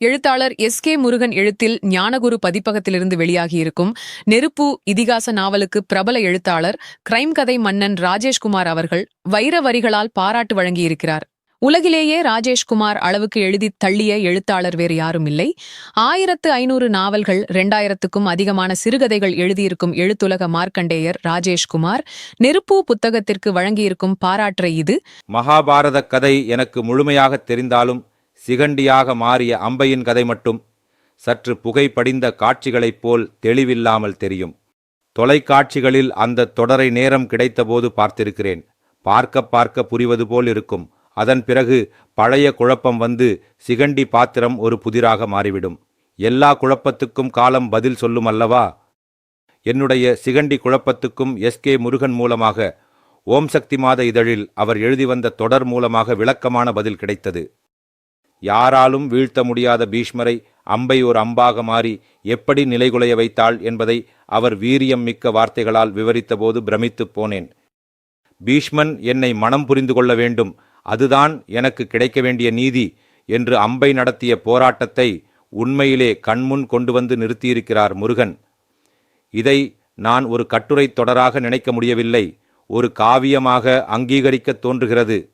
எழுத்தாளர் S K Murugan எழுத்தில் ஞானகுரு பதிப்பகத்திலிருந்து வெளியாகியிருக்கும் நெருப்பு இதிகாச நாவலுக்கு பிரபல எழுத்தாளர் கிரைம் கதை மன்னன் ராஜேஷ்குமார் அவர்கள் வைர வரிகளால் பாராட்டு வழங்கியிருக்கிறார். உலகிலேயே ராஜேஷ்குமார் அளவுக்கு எழுதி தள்ளிய எழுத்தாளர் வேறு யாரும் இல்லை. ஆயிரத்து ஐநூறு நாவல்கள் இரண்டாயிரத்துக்கும் அதிகமான சிறுகதைகள் எழுதியிருக்கும் எழுத்துலக மார்க்கண்டேயர் ராஜேஷ்குமார் நெருப்பு புத்தகத்திற்கு வழங்கியிருக்கும் பாராற்றை இது. மகாபாரத கதை எனக்கு முழுமையாக தெரிந்தாலும் சிகண்டியாக மாறிய அம்பையின் கதை மட்டும் சற்று புகை படிந்த காட்சிகளைப் போல் தெளிவில்லாமல் தெரியும். தொலைக்காட்சிகளில் அந்த தொடரை நேரம் கிடைத்தபோது பார்த்திருக்கிறேன். பார்க்க பார்க்க புரிவது போல் இருக்கும். அதன் பிறகு பழைய குழப்பம் வந்து சிகண்டி பாத்திரம் ஒரு புதிராக மாறிவிடும். எல்லா குழப்பத்துக்கும் காலம் பதில் சொல்லும் அல்லவா? என்னுடைய சிகண்டி குழப்பத்துக்கும் எஸ்கே முருகன் மூலமாக ஓம் சக்தி மாத இதழில் அவர் எழுதி வந்த தொடர் மூலமாக விளக்கமான பதில் கிடைத்தது. யாராலும் வீழ்த்த முடியாத பீஷ்மரை அம்பை ஒரு அம்பாக மாறி எப்படி நிலைகுலைய வைத்தாள் என்பதை அவர் வீரியம் மிக்க வார்த்தைகளால் விவரித்தபோது பிரமித்துப் போனேன். பீஷ்மன் என்னை மனம் புரிந்து கொள்ள வேண்டும். அதுதான் எனக்கு கிடைக்க வேண்டிய நீதி என்று அம்பை நடத்திய போராட்டத்தை உண்மையிலே கண்முன் கொண்டு வந்து நிறுத்தியிருக்கிறார் முருகன். இதை நான் ஒரு கட்டுரை தொடராக நினைக்க முடியவில்லை. ஒரு காவியமாக அங்கீகரிக்கத் தோன்றுகிறது.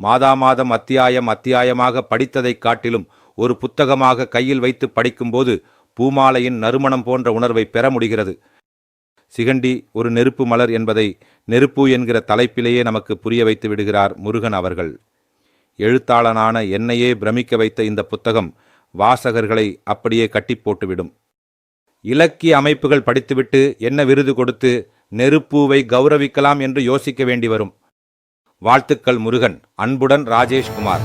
மாதா மாதம் அத்தியாயம் அத்தியாயமாக படித்ததைக் காட்டிலும் ஒரு புத்தகமாக கையில் வைத்து படிக்கும்போது பூமாலையின் நறுமணம் போன்ற உணர்வை பெற முடிகிறது. சிகண்டி ஒரு நெருப்பு மலர் என்பதை நெருப்பு என்கிற தலைப்பிலேயே நமக்கு புரிய வைத்து விடுகிறார் முருகன் அவர்கள். எழுத்தாளனான என்னையே பிரமிக்க வைத்த இந்த புத்தகம் வாசகர்களை அப்படியே கட்டி போட்டுவிடும். இலக்கிய அமைப்புகள் படித்துவிட்டு என்ன விருது கொடுத்து நெருப்பூவை கௌரவிக்கலாம் என்று யோசிக்க வேண்டி வரும். வாழ்த்துக்கள் முருகன். அன்புடன் ராஜேஷ்குமார்.